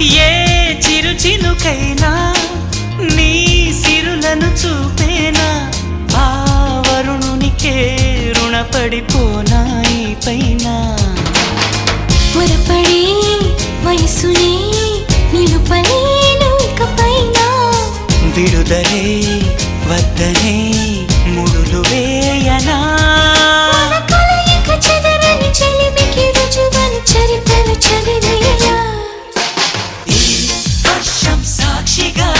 ఏ చిరుచినుకైనా నీ సిరులను చూపేనా? ఆ వరుణునికే రుణపడిపోనా ఈ పైన? విడుదలే వద్దనే 시간